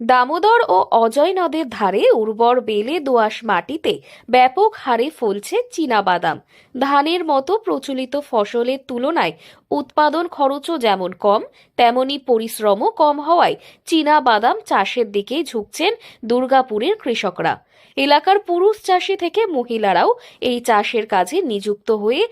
দামোদর ও অজয় নদের ধারে উর্বর বেলে দোআঁশ মাটিতে ব্যাপক হারে ফলছে চীনাবাদাম। ধানের মতো প্রচলিত ফসলের তুলনায় উৎপাদন খরচও যেমন কম, তেমনি পরিশ্রমও কম হওয়ায় চীনাবাদাম চাষের দিকে ঝুঁকছেন দুর্গাপুরের কৃষকরা। এলাকার পুরুষ চাষি থেকে মহিলারাও এই চাষের কাজে নিযুক্ত হয়ে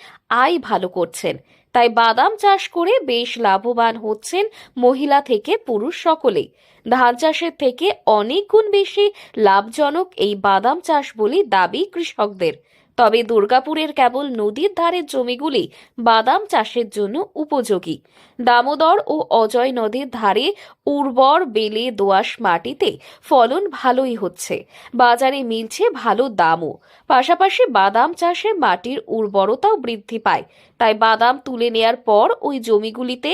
আয় ভালো করছেন। তাই বাদাম চাষ করে বেশ লাভবান হচ্ছেন মহিলা থেকে পুরুষ সকলেই। ধান চাষের থেকে অনেক গুণ বেশি লাভজনক এই বাদাম চাষ বলে দাবি কৃষকদের। তবে দুর্গাপুরের কেবল নদীর ধারের জমিগুলি বাদাম চাষের জন্য উপযোগী। দামোদর ও অজয় নদীর ধারে উর্বর বেলে দোআঁশ মাটিতে ফলন ভালোই হচ্ছে। বাজারে মিলছে ভালো দামও। পাশাপাশি বাদাম চাষে মাটির উর্বরতাও বৃদ্ধি পায়। তাই বাদাম তুলে নেয়ার পর ওই জমিগুলিতে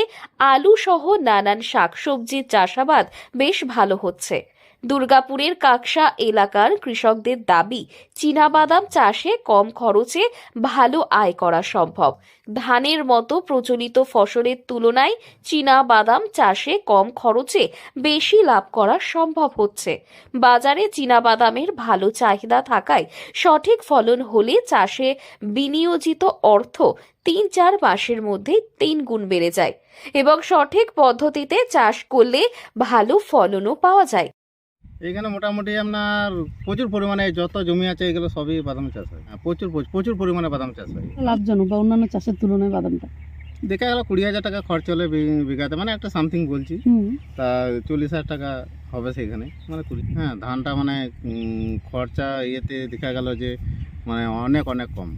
আলু সহ নানান শাকসবজির চাষাবাদ বেশ ভালো হচ্ছে। দুর্গাপুরের কাকসা এলাকার কৃষকদের দাবি, চীনাবাদাম চাষে কম খরচে ভালো আয় করা সম্ভব। ধানের মতো প্রচলিত ফসলের তুলনায় চীনাবাদাম চাষে কম খরচে বেশি লাভ করা সম্ভব হচ্ছে। বাজারে চীনাবাদামের ভালো চাহিদা থাকায় সঠিক ফলন হলে চাষে বিনিয়োজিত অর্থ তিন চার মাসের মধ্যে তিন গুণ বেড়ে যায় এবং সঠিক পদ্ধতিতে চাষ করলে ভালো ফলনও পাওয়া যায়। এখানে মোটামুটি আপনার প্রচুর পরিমাণে যত জমি আছে এগুলো সবই বাদাম চাষ হয়। হ্যাঁ, প্রচুর প্রচুর- প্রচুর পরিমাণে বাদাম চাষ হয়। লাভজনক বা অন্যান্য চাষের তুলনায় বাদামটা? দেখা গেল কুড়ি হাজার টাকা খরচ হলে বি- বিঘাতে মানে একটা সামথিং বলছি। হুম। তা চল্লিশ হাজার টাকা হবে সেখানে মানে কুড়ি। হ্যাঁ ধানটা মানে উম, খরচা ইয়েতে দেখা গেল যে মানে অনেক অনেক কম।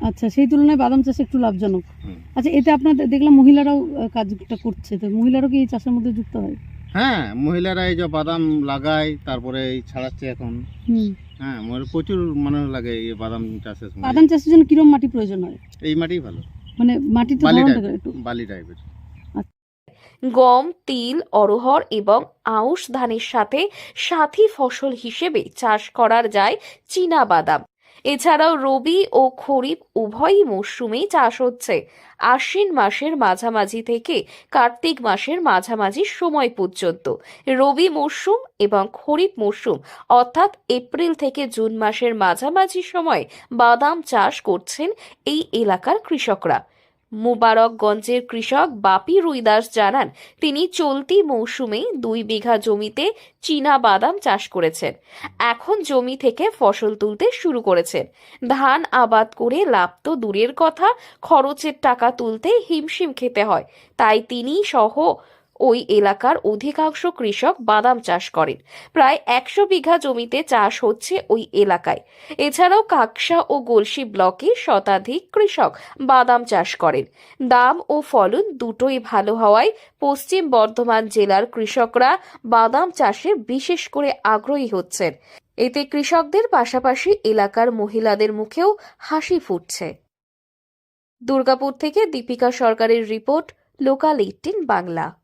আচ্ছা সেই তুলনায় বাদাম চাষ একটু লাভজনক। হুম। আচ্ছা এতে আপনাদের দেখলাম মহিলারাও আহ, কাজটা করছে। তো মহিলারাও কি এই চাষের মধ্যে যুক্ত হয়? হ্যাঁ মহিলারা এই যে বাদাম লাগায় তারপরে এই ছাড়াচ্ছে এখন। হ্যাঁ প্রচুর মানুষ লাগে এই বাদাম চাষের সময়। বাদাম চাষের জন্য কিরম মাটি প্রয়োজন হয়? এই মাটি ভালো। মানে টাইপের একটু। বালি টাইপের গম তিল অরহর এবং আউশ ধানের সাথে সাথী ফসল হিসেবে চাষ করার যায় চীনা বাদাম। এছাড়াও রবি ও খরিফ উভয়ই মরশুমেই চাষ হচ্ছে। আশ্বিন মাসের মাঝামাঝি থেকে কার্তিক মাসের মাঝামাঝি সময় পর্যন্ত। রবি মরশুম এবং খরিফ মরশুম অর্থাৎ এপ্রিল থেকে জুন মাসের মাঝামাঝি সময় বাদাম চাষ করছেন এই এলাকার কৃষকরা। মুবারকগঞ্জের কৃষক বাপি রুইদাস জানান, তিনি চলতি মৌসুমে দুই বিঘা জমিতে চীনা বাদাম চাষ করেছেন। এখন জমি থেকে ফসল তুলতে শুরু করেছেন। ধান আবাদ করে লাভ তো দূরের কথা, খরচের টাকা তুলতে হিমশিম খেতে হয়। তাই তিনি সহ ওই এলাকার অধিকাংশ কৃষক বাদাম চাষ করেন। প্রায় একশো বিঘা জমিতে চাষ হচ্ছে ওই এলাকায়। এছাড়াও কাকসা ও গলসি ব্লকে শতাধিক কৃষক বাদাম চাষ করেন। দাম ও ফলন দুটোই ভালো হওয়ায় পশ্চিম বর্ধমান জেলার কৃষকরা বাদাম চাষে বিশেষ করে আগ্রহী হচ্ছেন। এতে কৃষকদের পাশাপাশি এলাকার মহিলাদের মুখেও হাসি ফুটছে। দুর্গাপুর থেকে দীপিকা সরকারের রিপোর্ট, লোকাল এইটিন বাংলা।